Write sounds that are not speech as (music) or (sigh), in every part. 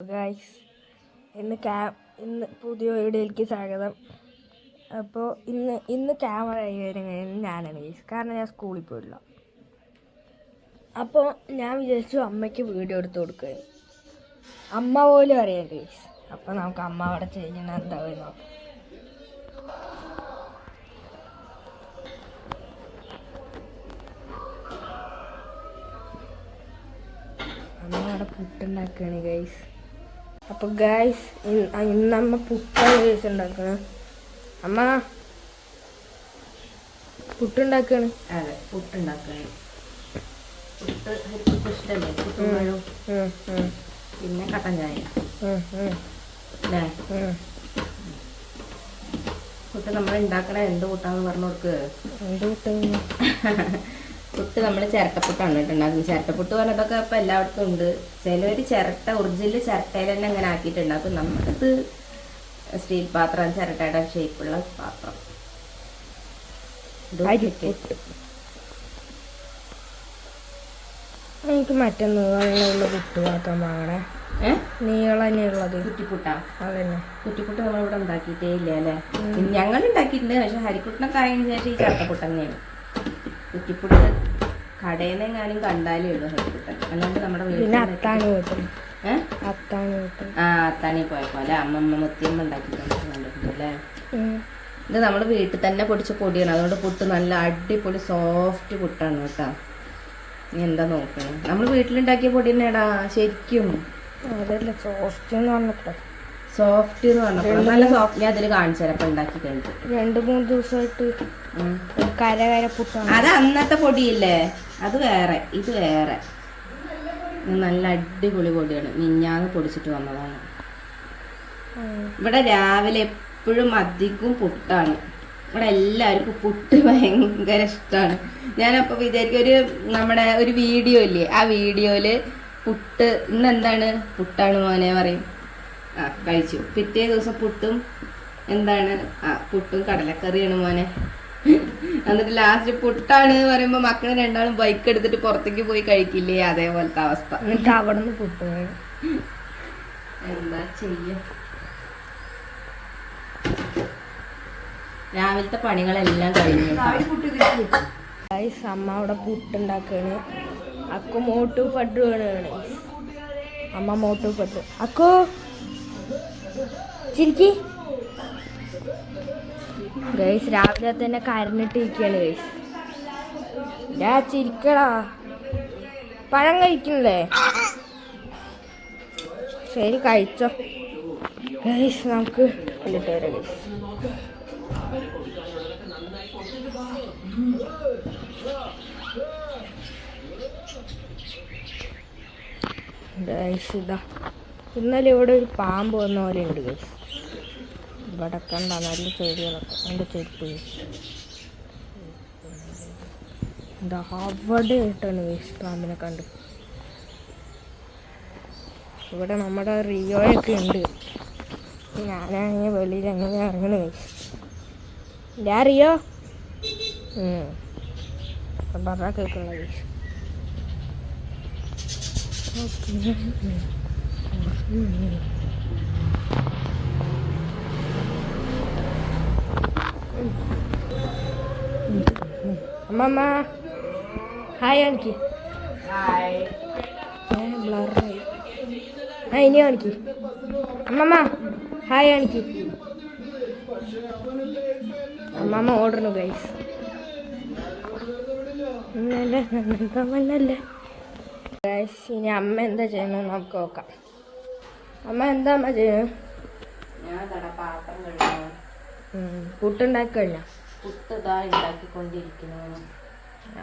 Guys ഇന്ന് ക്യാ ഇന്ന് പുതിയ വീഡിയോയിലേക്ക് സ്വാഗതം. അപ്പോൾ ഇന്ന് ഇന്ന് ക്യാമറ കൈകാര്യം ഞാനാണ് ഗൈസ്. കാരണം ഞാൻ സ്കൂളിൽ പോയില്ല അപ്പോൾ ഞാൻ വിചാരിച്ചു അമ്മയ്ക്ക് വീഡിയോ എടുത്ത് കൊടുക്കുക അമ്മ പോലും അറിയാം ഗൈസ്. അപ്പോൾ നമുക്ക് അമ്മ അവിടെ ചെയ്യുന്ന എന്താവും നോക്കാം. അമ്മ അവിടെ പുട്ടുണ്ടാക്കുകയാണ് ഗൈസ്. അപ്പോൾ ഗൈസ് ഇന്ന് അമ്മ പുട്ടാണ് ഗൈസ് ഉണ്ടാക്കുന്നത് അമ്മ പുട്ടുണ്ടാക്കാണ് അതെ പുട്ടുണ്ടാക്കാണ് പുട്ട് ഹരിക്ക് ഇഷ്ടമല്ലേ പുട്ടും പഴവും. പിന്നെ കട്ടൻ ചായ. അല്ലേ പുട്ട് നമ്മൾ ഉണ്ടാക്കണ എന്ത് പുട്ടാന്ന് പറഞ്ഞു കൊടുക്ക്. എന്ത് പുട്ടാണ്? (laughs) പുട്ട് നമ്മൾ ചിരട്ടപ്പുട്ടാണ് കേട്ടോ ഉണ്ടാക്കുന്നത് ചിരട്ടപ്പുട്ട് പറഞ്ഞതൊക്കെ ഇപ്പം എല്ലായിടത്തും ഉണ്ട്. ചിലവർ ചിരട്ട ഒറിജിനൽ ചിരട്ടയിൽ തന്നെ അങ്ങനെ ആക്കിയിട്ടുണ്ടാക്കും നമുക്കത് സ്റ്റീൽ പാത്രം ചിരട്ടയുടെ ഷേപ്പുള്ള പാത്രം. എനിക്ക് മറ്റേ നീളമുള്ള പുട്ട്. മാത്രം വാങ്ങണേ. നീളനെയുള്ളത് കുറ്റിപ്പുട്ടാ? അതന്നെ. കുറ്റിപ്പുട്ട് നമ്മളിവിടെ ഉണ്ടാക്കിയിട്ടേ ഇല്ല അല്ലേ? ഞങ്ങൾ ഉണ്ടാക്കിയിട്ടുണ്ട് പക്ഷെ ഹരിക്കുട്ടനൊക്കെ ആയതിനു ശേഷം ഈ ചിരട്ടപ്പുട്ട തന്നെയാണ്. കുറ്റിപ്പുട്ട് കടയിൽ നിന്ന് എങ്ങാനും കണ്ടാലേ ഉള്ളൂ ഹരിക്കുട്ടൻ അല്ലാണ്ട് നമ്മുടെ വീട്ടിൽ അത്താണി ആ അത്താണി പോയപ്പോ അല്ലെ? അമ്മമ്മ മുത്തിയമ്മ ഉണ്ടാക്കിയിട്ടുണ്ട് അല്ലേ. ഇത് നമ്മൾ വീട്ടിൽ തന്നെ പൊടിച്ച പൊടിയാണ്. അതുകൊണ്ട് പുട്ട് നല്ല അടിപൊളി സോഫ്റ്റ് പുട്ടാണ് കേട്ടോ. നീ എന്താ നോക്കണം. നമ്മൾ വീട്ടിലുണ്ടാക്കിയ പൊടി തന്നെയാടാ ശരിക്കും. സോഫ്റ്റ് എന്ന് പറഞ്ഞപ്പോ. സോഫ്റ്റ് എന്ന് നല്ല സോഫ്റ്റ് ഞാൻ അതിൽ കാണിച്ചു തരാം ഉണ്ടാക്കി കഴിഞ്ഞിട്ട്. രണ്ട് മൂന്ന് ദിവസമായിട്ട് അത് അന്നത്തെ പൊടിയില്ലേ? അത് വേറെ ഇത് വേറെ. നല്ല അടിപൊളി പൊടിയാണ്. മിഞ്ഞാന്ന് പൊടിച്ചിട്ട് വന്നതാണ്. ഇവിടെ രാവിലെ എപ്പോഴും അധികം പുട്ടാണ്. ഇവിടെ എല്ലാവർക്കും പുട്ട് (laughs) ഭയങ്കര ഇഷ്ടമാണ് ഞാനപ്പോൾ വിചാരിക്കും ഒരു നമ്മുടെ ഒരു വീഡിയോ ഇല്ലേ? ആ വീഡിയോയിൽ പുട്ട് ഇന്ന് എന്താണ് പുട്ടാണ് മോനെ പറയും. ആ കഴിച്ചു. പിറ്റേ ദിവസം പുട്ടും എന്താണ്? ആ പുട്ടും കടലക്കറിയാണ് മോനെ. എന്നിട്ട് ലാസ്റ്റ് പുട്ടാണ് എന്ന് പറയുമ്പോൾ മക്കൾ രണ്ടാളും ബൈക്ക് എടുത്തിട്ട് പുറത്തേക്ക് പോയി കഴിക്കില്ലേ? അതേപോലത്തെ അവസ്ഥ. എന്നിട്ട് അവിടെ നിന്ന് പുട്ട് എന്താ ചെയ്യ? രാവിലത്തെ പണികളെല്ലാം കഴിഞ്ഞു. അമ്മ അവിടെ പുട്ടുണ്ടാക്കാണ്. അക്കു മോട്ടു പട്ടു വേണ അമ്മ മോട്ടു പട്ടു. അക്കു ചിരിക്കി. ഗൈസ് രാവിലെ തന്നെ കരഞ്ഞിട്ടിരിക്കുകയാണ് ഗൈസ്. ഞാൻ ചിരിക്കടാ. പഴം കഴിക്കണല്ലേ ശരി കഴിച്ചോ. ഗൈസ് നമുക്ക് കണ്ടിട്ട് വരാം ഗൈസ്. ഗൈസ് ഇതാ. ഇന്നലെ ഇവിടെ ഒരു പാമ്പ് വന്ന പോലെ ഉണ്ട് ഗൈസ്. ഇവിടെ കണ്ട നല്ല ചെടികളൊക്കെ എന്റെ ചെരുപ്പ് എന്താ അവിടെ ഇട്ടാണ് വേസ്റ്റ് പാമ്പിനെ കണ്ട്. ഇവിടെ നമ്മുടെ റിയോയൊക്കെ ഉണ്ട്. ഞാനങ്ങനെ വെളിയിൽ എങ്ങനെ ഇറങ്ങണ ഞാൻ റിയോ പറഞ്ഞാൽ കേൾക്കണ ഗൈസ് അമ്മമ്മ ഹായ് കാണിക്ക് ബ്ലറായി ആ ഇനി കാണിക്ക് അമ്മമ്മ ഹായ് കാണിക്ക് അമ്മമ്മ ഓടണു ഗൈസ് മണ്ണല്ലേ ഗൈസ് ഇനി അമ്മ എന്താ ചെയ്യണമെന്ന് നമുക്ക് നോക്കാം. അമ്മ എന്താ അമ്മ ചെയ്യുന്നത്? ഞാൻ പാത്രം കഴുകണം ഉണ്ടാക്കിക്കൊണ്ടിരിക്കുന്നു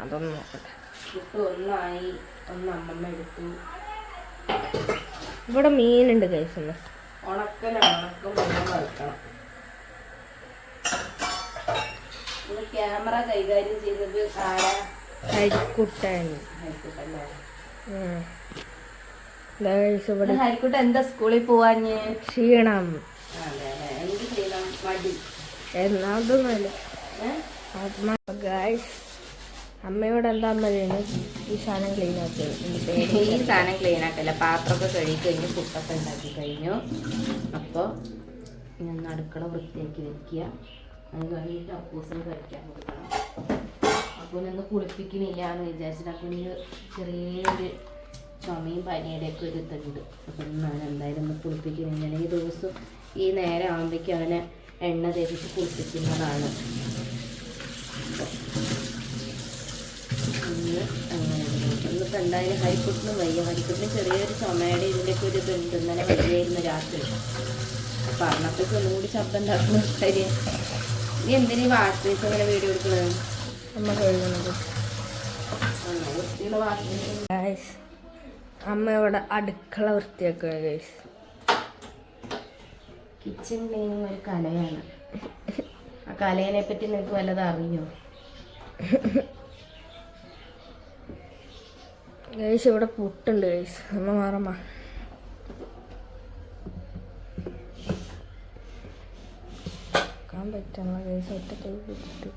അതൊന്നും നോക്കട്ടെ. പുട്ട് ഒന്നായി ഒന്ന് അമ്മമ്മ എടുത്തു. ഇവിടെ മീനുണ്ട് കഴിച്ചത് ഉണക്കലാണ് ഉണക്കം വറുക്കണം. ക്യാമറ കൈകാര്യം ചെയ്തത് ആരാ? എന്താ സ്കൂളിൽ പോവാഞ്ഞ്? ക്ഷീണം. എന്ത് ചെയ്യണം മടി. എന്നാ അതൊന്നുമല്ല ഏഹ് ഗൈസ് അമ്മയോട് എന്താ അമ്മ ചെയ്യുന്നത് ഈ സാധനം ക്ലീൻ ആക്കിയത് (laughs) ഈ സാധനം ക്ലീൻ ആക്കല്ല. പാത്രമൊക്കെ കഴുകി കഴിഞ്ഞ് പുട്ടൊക്കെ ഉണ്ടാക്കി കഴിഞ്ഞു. അപ്പോൾ ഞാൻ അടുക്കള വൃത്തിയാക്കി വെക്കുക. അത് കഴിഞ്ഞിട്ട് അപ്പൂസിന് കഴിക്കാൻ കൊടുക്കണം. അപ്പൂനൊന്ന് കുളിപ്പിക്കണില്ല എന്ന് വിചാരിച്ചിട്ട് അപ്പൂന് ചെറിയൊരു ചുമയും പനിയുടെ ഒക്കെ ഒരു ഇതുണ്ട്. അപ്പം ഞാൻ എന്തായാലും ഒന്ന് കുളിപ്പിക്കുന്നില്ല ഈ ദിവസം ഈ നേരം ആകുമ്പോഴേക്കും അവനെ എണ്ണ തേച്ച് കുളിപ്പിക്കുന്നതാണ്. ഇന്ന് അങ്ങനെ ഇന്നിപ്പോൾ എന്തായാലും ഹരിക്കുട്ടിനും വയ്യ. ഹരിക്കുട്ടിന് ചെറിയൊരു ചുമയുടെ ഇതിന്റെയൊക്കെ ഒരു ഇതുണ്ട്. ഇന്നലെ വയ്യായിരുന്നു രാത്രി. പറഞ്ഞപ്പോഴേക്കും ഒന്നും കൂടി ശബ്ദം ഉണ്ടാക്കുന്ന കാര്യം നീ എന്തിനീ വാഷിംഗ് ബേസ് ഇങ്ങനെ വീഡിയോ എടുക്കുന്നത് അമ്മ കഴുകുന്നത്. വൃത്തിയുള്ള വാഷ് ബേസ് ഗൈസ് അമ്മ ഇവിടെ അടുക്കള വൃത്തിയാക്കുക ഗൈസ് കിച്ചൺ ക്ലീനിങ് ഒരു കലയാണ്. ആ കലയെ പറ്റി നിങ്ങൾക്ക് വല്ലതും അറിയോ? ഗൈസ് ഇവിടെ പുട്ടുണ്ട് ഗൈസ്. അമ്മ മാറമ്മ. കാണാൻ പറ്റണ ഗൈസ് ഒറ്റ കൈ പിടിച്ചിട്ട്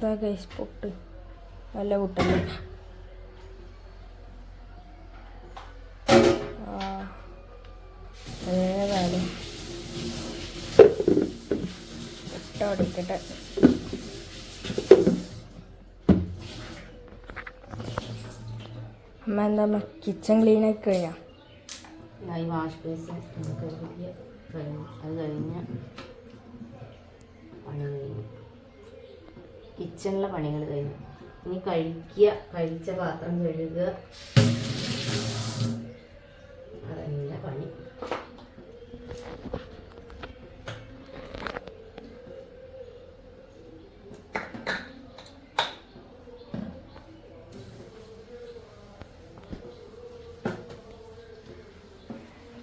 ഇതാ ഗൈസ് പൊട്ട്. നല്ല പൊട്ടല്ല? ആ പൊട്ട ഇട്ടോടിക്കട്ടെ അമ്മ എന്താ കിച്ചൺ ക്ലീൻ ആക്കി കഴിഞ്ഞാ ഈ വാഷ് ബേസ് കഴിഞ്ഞു അത് കഴിഞ്ഞ് പണി കഴിഞ്ഞു കിച്ചണിലെ പണികൾ കഴിഞ്ഞു. ഇനി കഴിക്കുക കഴിച്ച പാത്രം കഴുകുക. അതല്ല പണി.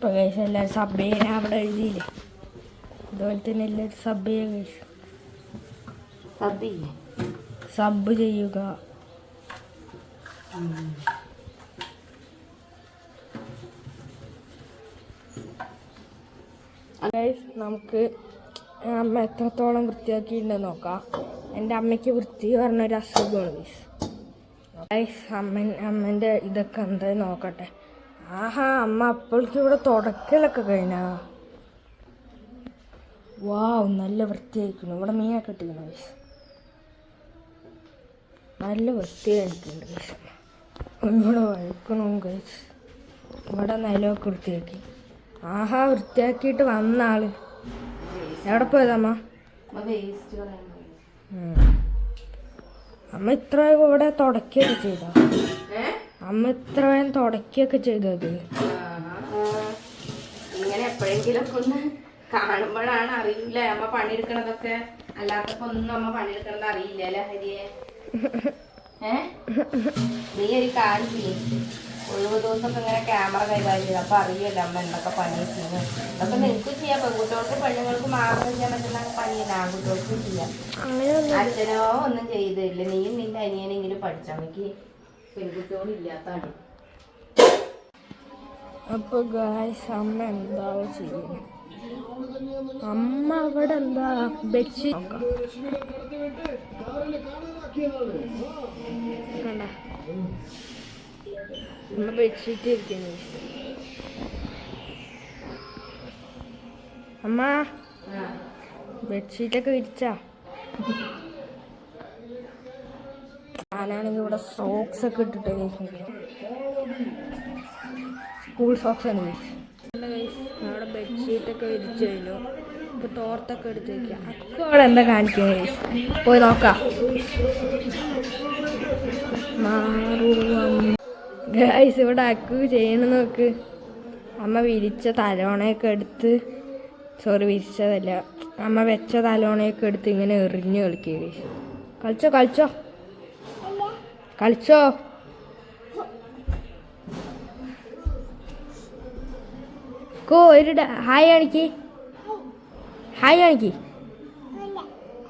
കഴിച്ച എല്ലാവരും സബ് ചെയ്യാൻ അവിടെ എഴുതിയില്ലേ? അതുപോലെ തന്നെ എല്ലാവരും സബ് ചെയ്യുക കഴിച്ചു സദ്യയില്ലേ സബ് ചെയ്യുക. നമുക്ക് അമ്മ എത്രത്തോളം വൃത്തിയാക്കിയിട്ടുണ്ടെന്ന് നോക്കാം. എന്റെ അമ്മയ്ക്ക് വൃത്തി പറഞ്ഞൊരു അസുഖമാണ് ഗൈസ് ഗൈസ് അമ്മ അമ്മന്റെ ഇതൊക്കെ എന്താ നോക്കട്ടെ. ആഹാ അമ്മ അപ്പോഴേക്കും ഇവിടെ തുടക്കലൊക്കെ കഴിഞ്ഞാ. വാവ് നല്ല വൃത്തിയായിരിക്കുന്നു ഇവിടെ മീനൊക്കെ ഇട്ടിരിക്കുന്നു ഗൈസ് നല്ല വൃത്തിയായിട്ടുണ്ട് ഗൈസ് ഇവിടെ വഴുക്കണം ഗൈസ് ഇവിടെ നിലമൊക്കെ വൃത്തിയാക്കി. ആഹാ വൃത്തിയാക്കിയിട്ട് വന്ന ആൾ. എവിടെ പോയതമ്മ. അമ്മ? ഇത്ര ഇവിടെ തുടക്കുകയൊക്കെ ചെയ്ത? അമ്മ ഇത്ര വേഗം തുടക്കുകയൊക്കെ ചെയ്തത് ഇങ്ങനെ എപ്പോഴെങ്കിലും ഒക്കെ ഒന്ന് കാണുമ്പോഴാണ് അറിയില്ല? അമ്മ പണിയെടുക്കണതൊക്കെ. അല്ലാത്തപ്പോ ഒന്നും അമ്മ പണിയെടുക്കണത് അറിയില്ല ഹരിയെ? നീ ഒരു കാര്യം ചെയ്യും. ഒഴിവ് ദിവസമൊക്കെ ഇങ്ങനെ ക്യാമറ കൈകാര്യം ചെയ്തു അപ്പൊ അറിയില്ല അമ്മ എന്തൊക്കെ പണി ചെയ്യുന്നു. അതൊക്കെ നിനക്ക് ചെയ്യാം. പെൺകുട്ടികൾക്ക് പെണ്ണുങ്ങൾക്ക് മാത്രം ചെയ്യാൻ പറ്റുന്ന പണിയല്ല. ആൺകുട്ടികൾക്കും ചെയ്യാം. അച്ഛനോ ഒന്നും ചെയ്തില്ല. നീയും നിന്റെ അനിയനെങ്കിലും പഠിച്ചാൽ അമ്മയ്ക്ക് പെൺകുട്ടികളില്ലാത്താണ് അപ്പൊ ഗായ്സ് അമ്മ എന്താ ചെയ്യുന്നത് അമ്മ അവിടെ എന്താ? വെച്ച് കണ്ട. അമ്മ ബെഡ്ഷീറ്റ് ഇരിക്കുന്നു. അമ്മ ബെഡ്ഷീറ്റൊക്കെ വിരിച്ചാ? ഞാനാണെങ്കിൽ ഇവിടെ സോക്സ് ഒക്കെ ഇട്ടിട്ട് സ്കൂൾ സോക്സ് ആണ് guys. അവിടെ ബെഡ്ഷീറ്റ് ഒക്കെ വിരിച്ചു കഴിഞ്ഞു ഇപ്പൊ തോർത്തൊക്കെ എടുത്ത് വെക്കുക അക്കു അവിടെ എന്താ കാണിക്കുന്നത്? പോയി നോക്കാം. ഗൈസ് ഇവിടെ അക്കു ചെയ്യണ നോക്ക്. അമ്മ വിരിച്ച തലോണയൊക്കെ എടുത്ത് സോറി വിരിച്ചതല്ല. അമ്മ വെച്ച തലോണയൊക്കെ എടുത്ത് ഇങ്ങനെ എറിഞ്ഞ് കളിക്കുക. കളിച്ചോ കളിച്ചോ. കളിച്ചോ. കോ ഒരു ഹായ് കാണിക്ക്. ഹായ് കാണിക്ക്.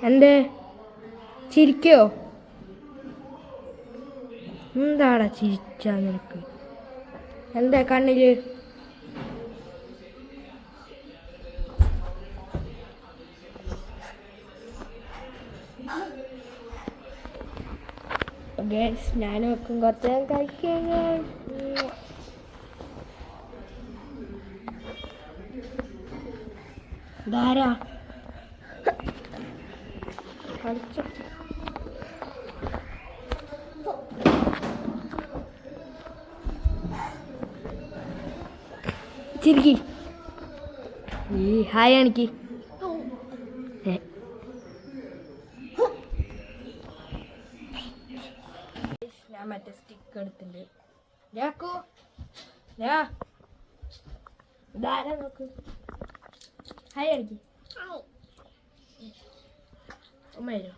എന്ത്? ചിരിക്കോ? എന്താടാ ചിരിച്ച നിനക്ക്? എന്താ കണ്ണിൽ? ഗൈസ് ഞാൻ വെക്കും കുറച്ച് നേരം ചിരിക്കി. ഈ ഹായ് കാണിക്ക് ഞാൻ മറ്റേ സ്റ്റിക്ക് എടുത്തിട്ടുണ്ട്. ഞാക്കോ ഞാ ഇതാരാ നോക്ക്? ഹായ് കാണിക്ക് ഉമ്മ വരോ.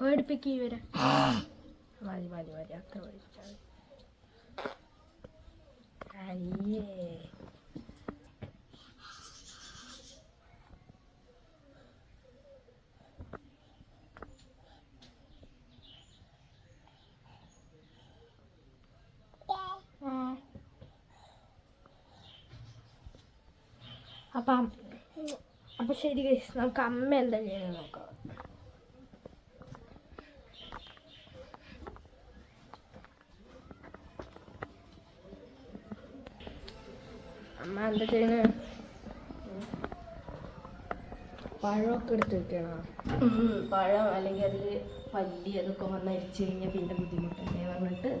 പേടിപ്പിക്ക് ഇവരെ. മതി മതി മതി. അത്ര പേടിച്ചാൽ അയ്യേ. അപ്പം അപ്പൊ ശരി ഗൈസ് നമുക്ക് അമ്മ എന്താ ചെയ്യുന്നത് നോക്കാം. അമ്മ എന്താ ചെയ്യുന്നത് പഴമൊക്കെ എടുത്ത് വെക്കണോ? പഴം അല്ലെങ്കിൽ അതിൽ പല്ലി അതൊക്കെ വന്ന് അരിച്ചു കഴിഞ്ഞാൽ പിന്നെ ബുദ്ധിമുട്ടല്ലേ പറഞ്ഞിട്ട്.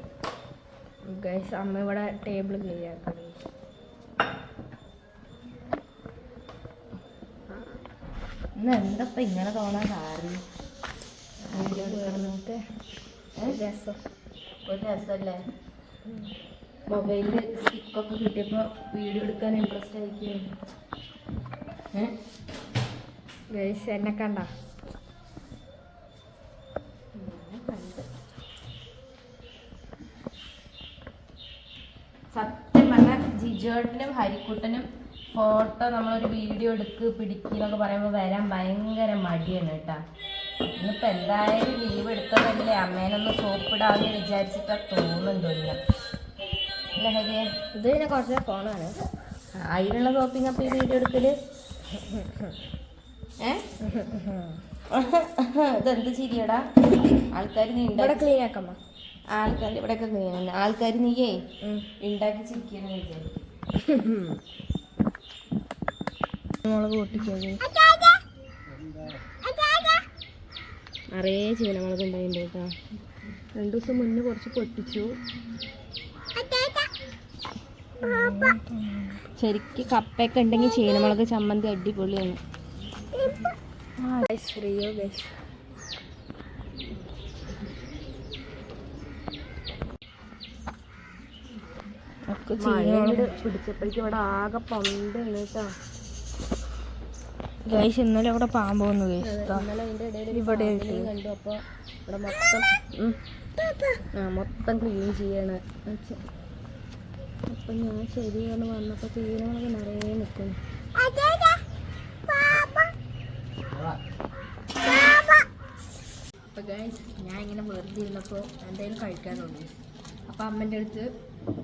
ഗൈസ് അമ്മ ഇവിടെ ടേബിൾ ക്ലിയർ ആക്കണം ഇന്ന് എന്തപ്പ ഇങ്ങനെ തോന്നാൻ കാരണം ഒരു രസമല്ലേ മൊബൈലിൽ സ്റ്റിക്കൊക്കെ കിട്ടിയപ്പോൾ വീഡിയോ എടുക്കാൻ ഇൻട്രസ്റ്റ് ആയിരിക്കും എന്നെ കണ്ട? സത്യം പറഞ്ഞാൽ ജിജോട്ടിനും ഹരിക്കുട്ടനും ഫോട്ടോ നമ്മളൊരു വീഡിയോ എടുക്ക് പിടിക്കുന്നൊക്കെ പറയുമ്പോൾ വരാൻ ഭയങ്കര മടിയാണ് കേട്ടാ. ഇന്നിപ്പോൾ എന്തായാലും ലീവ് എടുത്തതല്ലേ? അമ്മേനൊന്ന് സോപ്പിടാന്ന് വിചാരിച്ചിട്ടാ തോന്നുന്നുണ്ടോ ഇല്ല അല്ലേ ഹരിയെ? ഇത് പിന്നെ കുറച്ച് ഫോണാണ്. അതിനുള്ള സോപ്പിങ് അപ്പം ഈ വീഡിയോ എടുക്കൽ? ഏ? ഇതെന്ത് ചിരിയടാ? ആൾക്കാർ നീ ക്ലീൻ ആക്കമ്മ. ആൾക്കാർ ഇവിടെയൊക്കെ ക്ലീൻ ആൾക്കാർ നീയേ ഉണ്ടാക്കി ചിരിക്കുന്നു വിചാരിക്കും (laughs) മുളക് പൊട്ടിച്ചത് നിറയെ ചീനമുളക് ഉണ്ടായിട്ടുണ്ട് കേട്ടോ രണ്ടു ദിവസം മുന്നേ കുറച്ച് പൊട്ടിച്ചു. ശരിക്ക് കപ്പയൊക്കെ ഉണ്ടെങ്കിൽ ചീനമുളക് ചമ്മന്തി അടിപൊളിയാണ്. ഫ്രീയോ ഗൈസ് ചീനമുളക്. പിടിച്ചപ്പോഴേക്കും ഇവിടെ ആകെ പണ്ടാണ് കേട്ടോ. ഗൈസ് ഇന്നലെ അവിടെ പാമ്പ് വന്നു ഗൈസ് ഇവിടെ കണ്ടു. അപ്പോൾ ഇവിടെ മൊത്തം മൊത്തം ക്ലീൻ ചെയ്യാണ്. അപ്പം ഞാൻ ശരിയാണ് വന്നപ്പോൾ ചെയ്യണമെന്നൊക്കെ നിറയെ നിൽക്കുന്നു അപ്പോൾ ഗൈസ് ഞാൻ ഇങ്ങനെ വെറുതെ ഇരുന്നപ്പോൾ എന്തെങ്കിലും കഴിക്കാൻ തോന്നി. അപ്പോൾ അമ്മന്റെ അടുത്ത്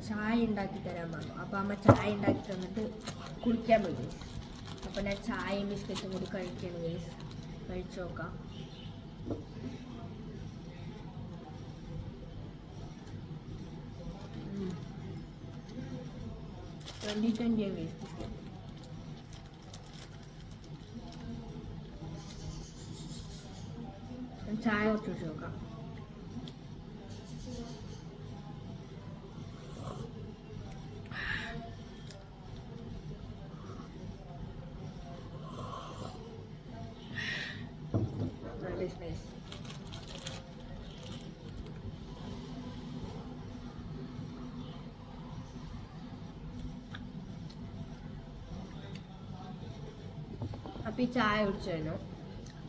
ചായ ഉണ്ടാക്കി തരാൻ പറഞ്ഞു. അപ്പോൾ അമ്മ ചായ ഉണ്ടാക്കി തന്നിട്ട് കുടിക്കാൻ പോയി. ഗൈസ് അപ്പോൾ ഞാൻ ചായയും ബിസ്ക്കറ്റും കൂടി കഴിക്കണം ഗൈസ് കഴിച്ചു നോക്കാം ട്വന്റി ട്വന്റി ഗൈസ് ബിസ്ക്കറ്റ് ഞാൻ ചായ കുറച്ച് കുടിച്ച് നോക്കാം അപ്പോൾ ഈ ചായ കുടിച്ചു കഴിഞ്ഞു.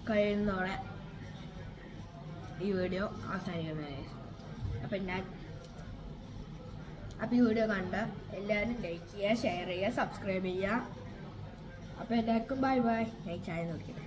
കഴിയുന്നതോടെ ഈ വീഡിയോ അവസാനിക്കുന്നതായി. അപ്പം ഞാൻ അപ്പോൾ ഈ വീഡിയോ കണ്ട എല്ലാവരും ലൈക്ക് ചെയ്യുക ഷെയർ ചെയ്യുക സബ്സ്ക്രൈബ് ചെയ്യുക. അപ്പോൾ എല്ലാവർക്കും ബൈ ബൈ ഞാൻ ചായ നോക്കിയിട്ട്